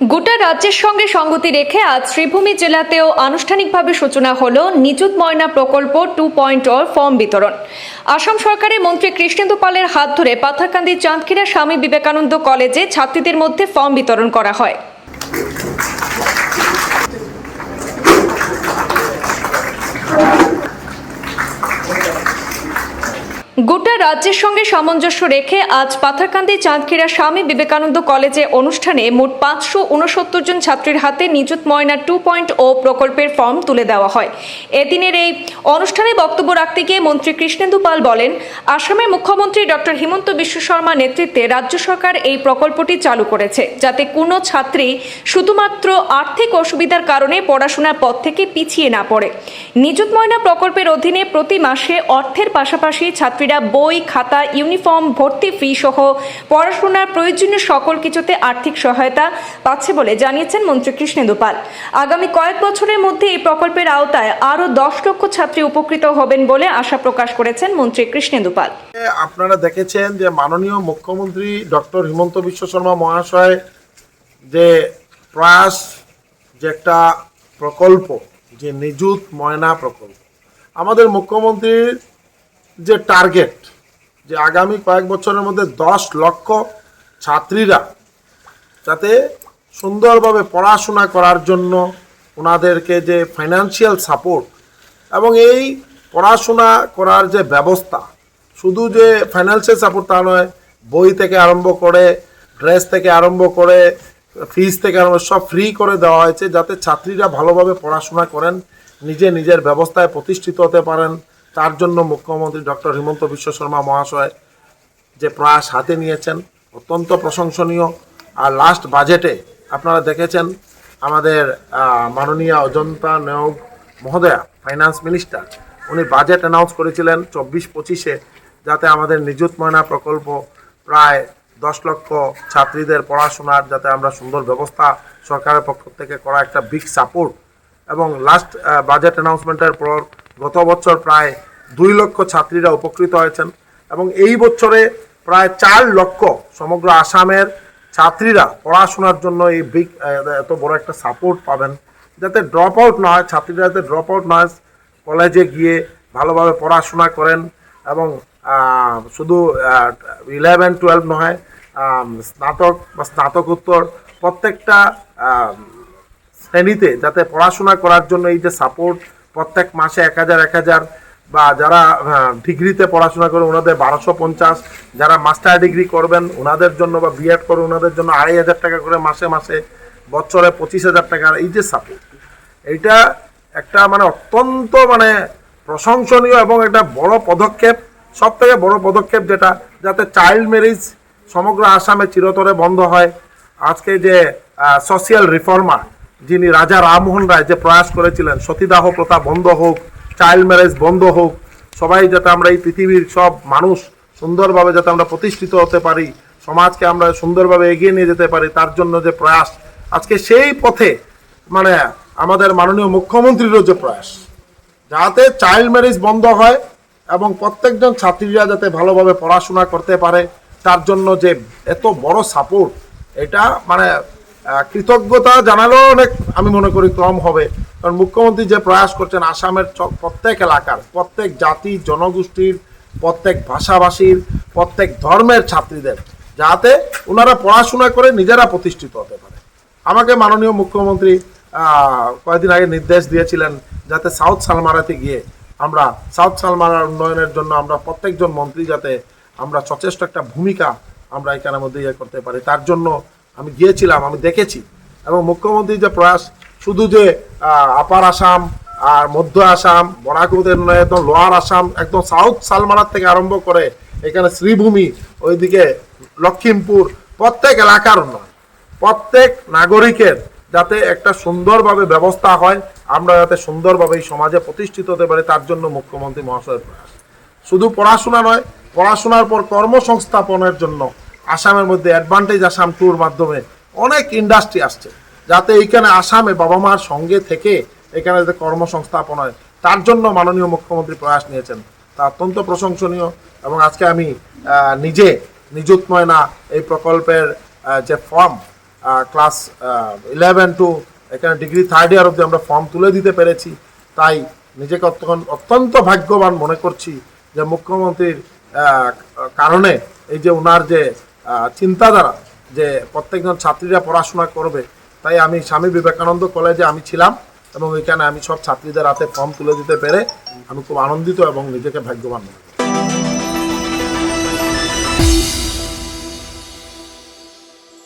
গোটা রাজ্যের সঙ্গে সঙ্গতি রেখে আজ শ্রীভূমি জেলাতেও আনুষ্ঠানিকভাবে সূচনা হল নিযুত ময়না প্রকল্প টু পয়েন্ট ফর্ম বিতরণ। আসাম সরকারের মন্ত্রী কৃষ্ণেন্দু পালের হাত ধরে পাথারকান্দির চাঁদখিরা স্বামী বিবেকানন্দ কলেজে ছাত্রীদের মধ্যে ফর্ম বিতরণ করা হয়। গোটা রাজ্যের সঙ্গে সামঞ্জস্য রেখে আজ পাথারকান্দি চাঁদখিরা স্বামী বিবেকানন্দ কলেজে অনুষ্ঠানে মোট পাঁচশো উনসত্তর জন ছাত্রীর হাতে নিযুত ময়না টু পয়েন্ট ও প্রকল্পের ফর্ম তুলে দেওয়া হয়। এদিনের এই অনুষ্ঠানে বক্তব্য রাখতে গিয়ে মন্ত্রী কৃষ্ণেন্দু পাল বলেন, আসামের মুখ্যমন্ত্রী ডক্টর হিমন্ত বিশ্ব শর্মা নেতৃত্বে রাজ্য সরকার এই প্রকল্পটি চালু করেছে, যাতে কোনো ছাত্রী শুধুমাত্র আর্থিক অসুবিধার কারণে পড়াশোনার পথ থেকে পিছিয়ে না পড়ে। নিযুত ময়না প্রকল্পের অধীনে প্রতি মাসে অর্থের পাশাপাশি ছাত্রীরা বই, খাতা, ইউনিফর্ম, ভর্তি ফি সহ পড়াশোনার প্রয়োজনীয় সকল কিছুতে আর্থিক সহায়তা পাচ্ছে বলে জানিয়েছেন মন্ত্রী কৃষ্ণেন্দু পাল আগামী কয়েক বছরের মধ্যে এই প্রকল্পের আওতায় আরও দশ লক্ষ ছাত্রী উপকৃত হবেন বলে আশা প্রকাশ করেছেন মন্ত্রী কৃষ্ণেন্দু পাল আপনারা দেখেছেন যে মাননীয় মুখ্যমন্ত্রী ডক্টর হিমন্ত বিশ্ব শর্মা মহাশয় যে প্রয়াস, যে একটা প্রকল্প, যে নিযুত ময়না প্রকল্প। আমাদের মুখ্যমন্ত্রীর যে টার্গেট যে আগামী কয়েক বছরের মধ্যে দশ লক্ষ ছাত্রীরা যাতে সুন্দরভাবে পড়াশোনা করার জন্য ওনাদেরকে যে ফাইন্যান্সিয়াল সাপোর্ট এবং এই পড়াশোনা করার যে ব্যবস্থা, শুধু যে ফাইন্যান্সিয়াল সাপোর্ট তা নয়, বই থেকে আরম্ভ করে ড্রেস থেকে আরম্ভ করে ফিস থেকে আরম্ভ সব ফ্রি করে দেওয়া হয়েছে যাতে ছাত্রীরা ভালোভাবে পড়াশোনা করেন, নিজে নিজের ব্যবস্থায় প্রতিষ্ঠিত হতে পারেন। তার জন্য মুখ্যমন্ত্রী ডক্টর হিমন্ত বিশ্ব শর্মা মহাশয় যে প্রয়াস হাতে নিয়েছেন, অত্যন্ত প্রশংসনীয়। আর লাস্ট বাজেটে আপনারা দেখেছেন আমাদের মাননীয় অজন্তা নেওগ মহোদয়া ফাইন্যান্স মিনিস্টার উনি বাজেট অ্যানাউন্স করেছিলেন চব্বিশ পঁচিশে যাতে আমাদের নিযুত ময়না প্রকল্প প্রায় দশ লক্ষ ছাত্রীদের পড়াশোনার যাতে আমরা সুন্দর ব্যবস্থা সরকারের পক্ষ থেকে করা একটা বিগ সাপোর্ট এবং লাস্ট বাজেট অ্যানাউন্সমেন্টের পর গত বছর প্রায় দুই লক্ষ ছাত্রীরা উপকৃত হয়েছেন এবং এই বছরে প্রায় চার লক্ষ সমগ্র আসামের ছাত্রীরা পড়াশোনার জন্য এই বিগ এত বড় একটা সাপোর্ট পাবেন। যাতে ড্রপ আউট না হয়, ছাত্রীরা যাতে ড্রপ আউট না হয় কলেজে গিয়ে ভালোভাবে পড়াশোনা করেন এবং শুধু ইলেভেন টুয়েলভ নয় স্নাতক বা স্নাতকোত্তর প্রত্যেকটা শ্রেণীতে যাতে পড়াশোনা করার জন্য এই যে সাপোর্ট প্রত্যেক মাসে এক হাজার এক হাজার বা যারা ডিগ্রিতে পড়াশোনা করে ওনাদের বারোশো পঞ্চাশ, যারা মাস্টার ডিগ্রি করবেন ওনাদের জন্য বা বিএড করে ওনাদের জন্য আড়াই হাজার টাকা করে মাসে মাসে, বছরে পঁচিশ হাজার টাকা, এই যে সাপোর্ট এইটা একটা মানে অত্যন্ত মানে প্রশংসনীয় এবং একটা বড় পদক্ষেপ সব থেকে বড় পদক্ষেপ যেটা, যাতে চাইল্ড ম্যারেজ সমগ্র আসামে চিরতরে বন্ধ হয়। আজকে যে সোশিয়াল রিফর্মার যিনি রাজা রামমোহন রায় যে প্রয়াস করেছিলেন, সতীদাহ প্রথা বন্ধ হোক চাইল্ড ম্যারেজ বন্ধ হোক, সবাই যাতে আমরা এই পৃথিবীর সব মানুষ সুন্দরভাবে যাতে আমরা প্রতিষ্ঠিত হতে পারি, সমাজকে আমরা সুন্দরভাবে এগিয়ে নিয়ে যেতে পারি, তার জন্য যে প্রয়াস, আজকে সেই পথে মানে আমাদের মাননীয় মুখ্যমন্ত্রীরও যে প্রয়াস। যাতে চাইল্ড ম্যারেজ বন্ধ হয় এবং প্রত্যেকজন ছাত্রীরা যাতে ভালোভাবে পড়াশোনা করতে পারে, তার জন্য যে এত বড় সাপোর্ট এটা মানে কৃতজ্ঞতা জানালেও অনেক, আমি মনে করি কম হবে। কারণ মুখ্যমন্ত্রী যে প্রয়াস করছেন আসামের প্রত্যেক এলাকার, প্রত্যেক জাতি, জনগোষ্ঠীর, প্রত্যেক ভাষাভাষীর, প্রত্যেক ধর্মের ছাত্রীদের, যাতে ওনারা পড়াশোনা করে নিজেরা প্রতিষ্ঠিত হতে পারে। আমাকে মাননীয় মুখ্যমন্ত্রী কয়েকদিন আগে নির্দেশ দিয়েছিলেন যাতে সাউথ সালমারাতে গিয়ে আমরা, সাউথ সালমারার উন্নয়নের জন্য আমরা প্রত্যেকজন মন্ত্রী যাতে আমরা সচেষ্ট একটা ভূমিকা আমরা এখানের মধ্যে ইয়ে করতে পারি। তার জন্য আমি গিয়েছিলাম, আমি দেখেছি। এবং মুখ্যমন্ত্রী যে প্রয়াস, শুধু যে আপার আসাম আর মধ্য আসাম নয়, একদম লোয়ার আসাম, একদম সাউথ সালমারার থেকে আরম্ভ করে এখানে শ্রীভূমি, ওইদিকে লক্ষিমপুর, প্রত্যেক এলাকার নয় প্রত্যেক নাগরিকের যাতে একটা সুন্দরভাবে ব্যবস্থা হয়, আমরা যাতে সুন্দরভাবে এই সমাজে প্রতিষ্ঠিত হতে পারি, তার জন্য মুখ্যমন্ত্রী মহাশয়ের প্রয়াস। শুধু পড়াশোনা নয়, পড়াশোনার পর কর্মসংস্থাপনের জন্য আসামের মধ্যে অ্যাডভান্টেজ আসাম ট্যুর মাধ্যমে অনেক ইন্ডাস্ট্রি আসছে। যাতে এইখানে আসামে বাবা মার সঙ্গে থেকে এখানে যাতে কর্মসংস্থাপন হয়, তার জন্য মাননীয় মুখ্যমন্ত্রী প্রয়াস নিয়েছেন। তা অত্যন্ত প্রশংসনীয় এবং আজকে আমি নিজে নিযুত ময়না এই প্রকল্পের যে ফর্ম ক্লাস ইলেভেন টু এখানে ডিগ্রি থার্ড ইয়ার অবধি আমরা ফর্ম তুলে দিতে পেরেছি। তাই নিজেকে অত্যন্ত ভাগ্যবান মনে করছি যে মুখ্যমন্ত্রীর কারণে এই যে ওনার যে চিন্তাধারা যে প্রত্যেকজন ছাত্রীরা পড়াশোনা করবে। তাই আমি স্বামী বিবেকানন্দ কলেজে আমি ছিলাম এবং ওইখানে আমি সব ছাত্রীদের হাতে ফর্ম তুলে দিতে পেরে আমি খুব আনন্দিত এবং নিজেকে ভাগ্যবান মনে করি।